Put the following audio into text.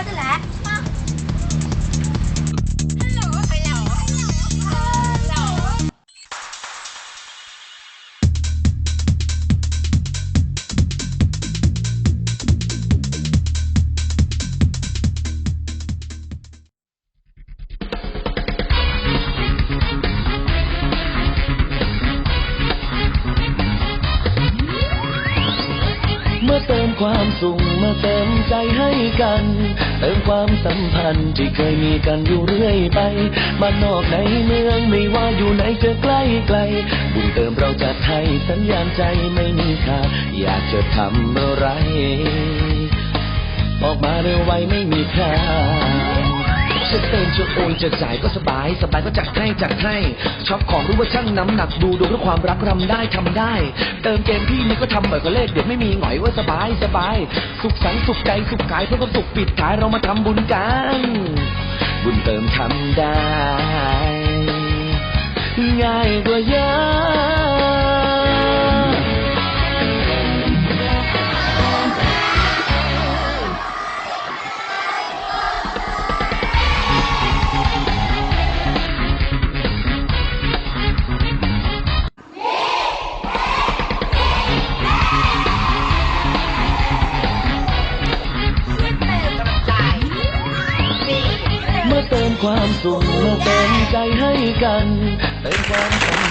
划得来 เติมความสุขมาเติมใจให้กัน เติมความสัมพันธ์ที่เคยมีกันอยู่เรื่อยไปมานนอกในเมืองไม่ว่าอยู่ไหนจะใกล้ไกลบุญเติมเราจะให้สัญญาณใจไม่มีค่าอยากจะทำอะไร ออกมาเร็วไวไม่มีค่า จะเติมจะโอนจะจ่ายก็สบาย สบายก็จัดให้จัดให้ช็อปของรู้ว่าช่างน้ำหนักดูดูด้วยความรักรำได้ทำได้ เติมเกมพี่นี่ก็ทำเหมือนกับเลขเด็ดไม่มีหงอยว่าสบายสบาย สุขสันต์สุขใจสุขกายเพื่อความสุขปิดท้ายเรามาทำบุญกัน บุญเติมทำได้ ง่ายกว่าเยอะ เติมความสุขมาเติมใจให้กันเติมความสัม